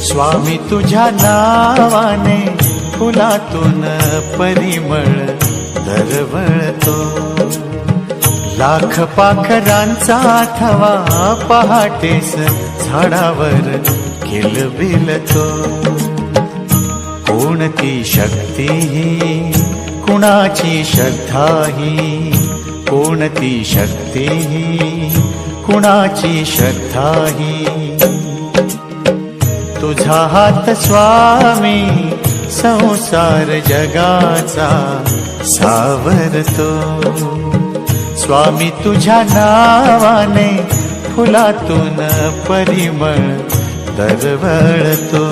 स्वामी तुझ्या नावाने फुलातून परिमळ दरवळतो. लाख पाखरांचा थवा पहाटेस झाडावर किलबिलतो कोणती शक्ती ही? कुणाची श्रद्धा ही? कोणती शक्ती ही? कुणाची श्रद्धा ही? तुझा हात स्वामी संसार जगाचा सावरतो स्वामी तुझ्या नावाने फुलातून परिमळ दरवळतो